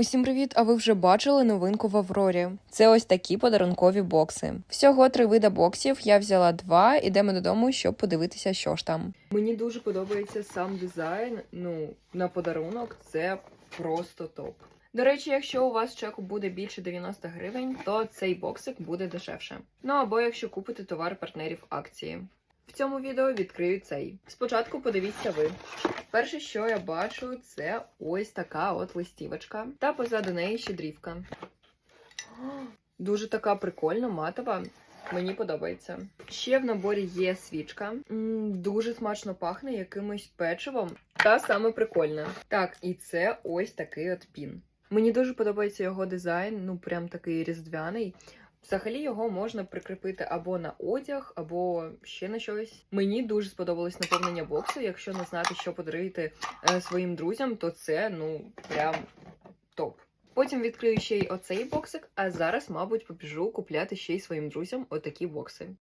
Усім привіт! А ви вже бачили новинку в Аврорі? Це ось такі подарункові бокси. Всього три вида боксів. Я взяла два. Ідемо додому, щоб подивитися, що ж там. Мені дуже подобається сам дизайн. Ну на подарунок це просто топ. До речі, якщо у вас чеку буде більше 90 гривень, то цей боксик буде дешевше. Ну або якщо купите товар партнерів акції. В цьому відео відкрию цей. Спочатку подивіться ви. Перше, що я бачу, це ось така от листівочка. Та позаду неї щедрівка. Дуже така прикольна, матова. Мені подобається. Ще в наборі є свічка. Дуже смачно пахне якимось печивом. Та саме прикольна. Так, і це ось такий от пін. Мені дуже подобається його дизайн, ну прям такий різдвяний. Взагалі його можна прикріпити або на одяг, або ще на щось. Мені дуже сподобалось наповнення боксу. Якщо не знати, що подарити е, своїм друзям, то це ну прям топ. Потім відкрию ще й оцей боксик, а зараз, мабуть, побіжу купляти ще й своїм друзям отакі бокси.